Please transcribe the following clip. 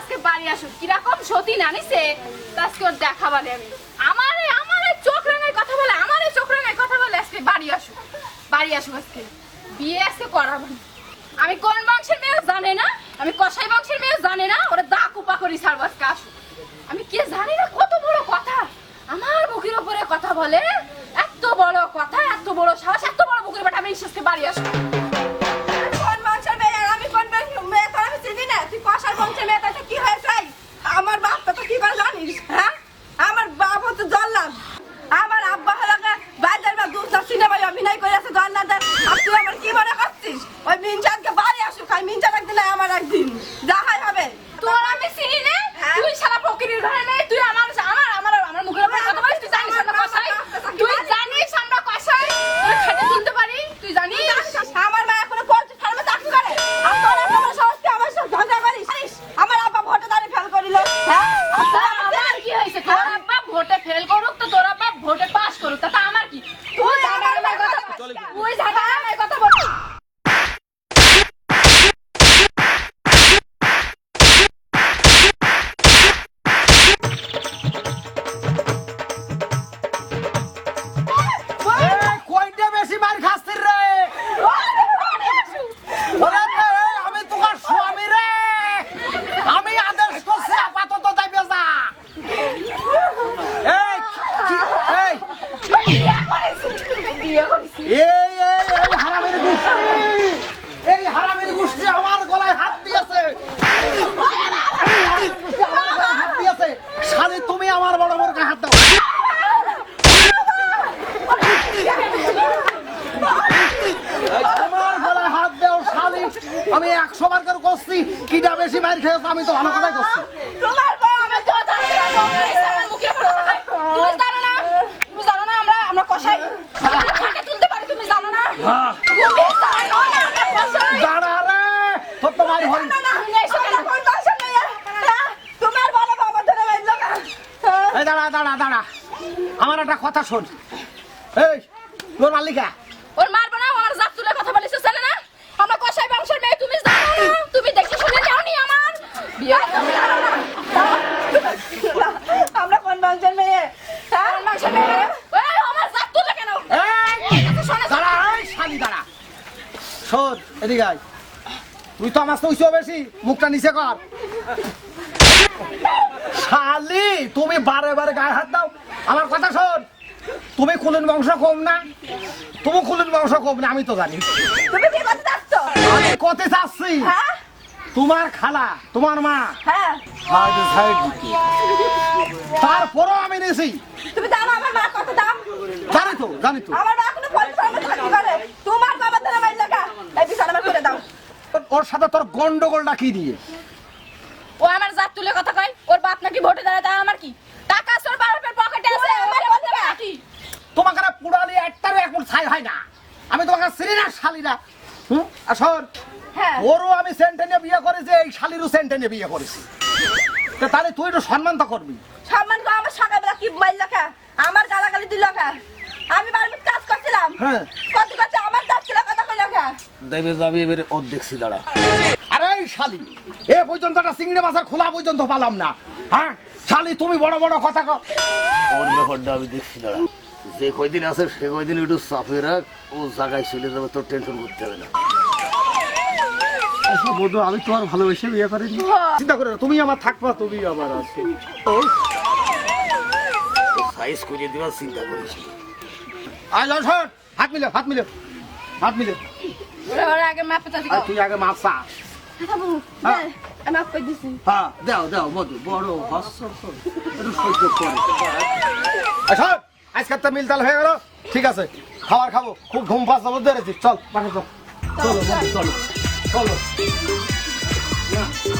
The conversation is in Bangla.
আজকে বাড়ি আসো। কীরকম সতী নানিছে? আজকে ওর দেখা বলে আমি। আমারে আমারে চোখ রাঙায় কথা বলে, আমারে চোখ রাঙায় কথা বলে আজকে বাড়ি আসো। বাড়ি আসো আজকে। বিয়ে আজকে করাবো আমি কোন বংশের মেয়ে জানে না? আমি কসাই বংশের মেয়ে জানে না? ওরা দা কুপা করি ছাড়বো আজকে, আসো। আমি কে জানি না, কত বড় কথা। আমার মুখের উপরে কথা বলে, এত বড় কথা, এত বড় সাহস, এত বড় মুখের বেটা আমি আজকে বাড়ি আসো বেশি মার খাচ্ছিস রে ওরে রে, আমি তোমার স্বামী রে আমি আদেশ করছি আপাতত তাই বেজা এই কি- এই বিয়ে করেছি এই এই এই হারামের গোষ্ঠী এই হারামের গোষ্ঠী আমার গলায় হাত দিয়েছে আমার গলায় হাত দিয়েছে শালি তুমি আমার বড় বড় গায়ে হাত দাও এই তোমার গলায় হাত দেও শালি আমি একশো বার করে করছি কিটা বেশি মার খেয়েছে আমি তো ভালো কথাই করছি তোমার বউ আমার তো আমার মুখের উপরে কথা বল। তুমি জানো না তুমি জানো না আমরা আমরা কসাই তুলতে পারি তুমি জানো না হ্যাঁ। না আমরা দাঁড়া রে তোর তো মারি? হ্যাঁ? হ্যাঁ? দাঁড়া দাঁড়া দাঁড়া আমার একটা কথা শোন এই তোর মালিকা ওর মারবো না আমার জাত তুলে কথা বলিস জানে না আমরা কসাই বংশের মেয়ে তুমি জানো না তুমি দেখে শুনে যাওনি আমার বিয়ে? আমরা কোন বংশের মেয়ে? হ্যাঁ? বংশের মেয়ে? আমার জাত তুলে কেন? দাঁড়া শালি দাঁড়া। শোন এদিকে আয়। তুই তো আমার বেশি মুখটা নিচে কর। শালি তুমি বারে বারে গায়ে হাত দাও। আমার কথা শোন তুমি কুলিন বংশ কম না? তুমি কুলিন বংশ কম না আমি তো জানি। তুমি কি করতে চাচ্ছ? আমি কতে চাচ্ছি। হ্যাঁ? তোমার খালা তোমার মা। হ্যাঁ। তারপরও আমি নিয়েছি তুমি জানো আমার মা কত দাম? জানি তো জানি তো। আমার মা এখনও পোল্ট্রি ফার্মে চাকরি তোমার বাবা ধরে বাইলো না। এই বিছানা আমার করে দাও। ওর সাথে তোর গন্ডগোলটা কি দিয়ে? ও আমার জাত তুলে কথা কয় ওর বাপ নাকি ভোটে দাঁড়ায় তা আমার কি? টাকা তোর বাপের পকেটে আছে আমার বলতে কি? তোমাকে পুরালি একটারও এক মুঠ ছাই হয় না। আমি তোমাকে চিনি না শালিরা হুম হ্যাঁ। ওরও আমি সেন্টেনে বিয়ে করেছি এই শালিরও সেন্টেনে বিয়ে করেছি। তো তাহলে তুই একটু সম্মান তো করবি। সম্মান করে আমার সকালবেলা কি মাইল লেখা আমার গালাগালি দিল লেখা আমি বাড়িতে কাজ করছিলাম। হ্যাঁ। কত করছে আমার দশ কিলো কথা কই লেখা দেবে যাবি এবারে অর্ধেক সিলারা আরে এই শালি এ পর্যন্ত একটা চিংড়ি মাছের খোলা পর্যন্ত পালাম না। হ্যাঁ শালি তুমি বড় বড় কথা কও। ওর ব্যাপারটা আমি দেখছি দাঁড়া। যে কয়দিন আছে সে কয়দিন একটু চাপে রাখ ও জায়গায় চলে যাবে তোর টেনশন করতে হবে না। বন্ধু আমি তোমার ভালোবেসে বিয়ে করিনি। চিন্তা করে তুমি আমার থাকবা তুমি আমার আছে সাইজ করে দেওয়ার চিন্তা করিস না। আয় শোন হাত মিলে হাত মিলে হাত মিলে। আগে মাপে চাচি তুই আগে মাছ চা। হ্যাঁ। দিছি। হ্যাঁ দাও দাও মধু বড় হস্য সহ্য করে। আচ্ছা আজকে তো মিলতাল হয়ে গেল। ঠিক আছে খাবার খাব। খুব ঘুম পাস যাব ধরেছি চল বাসা চল। চলো বন্ধু, চলো চলো না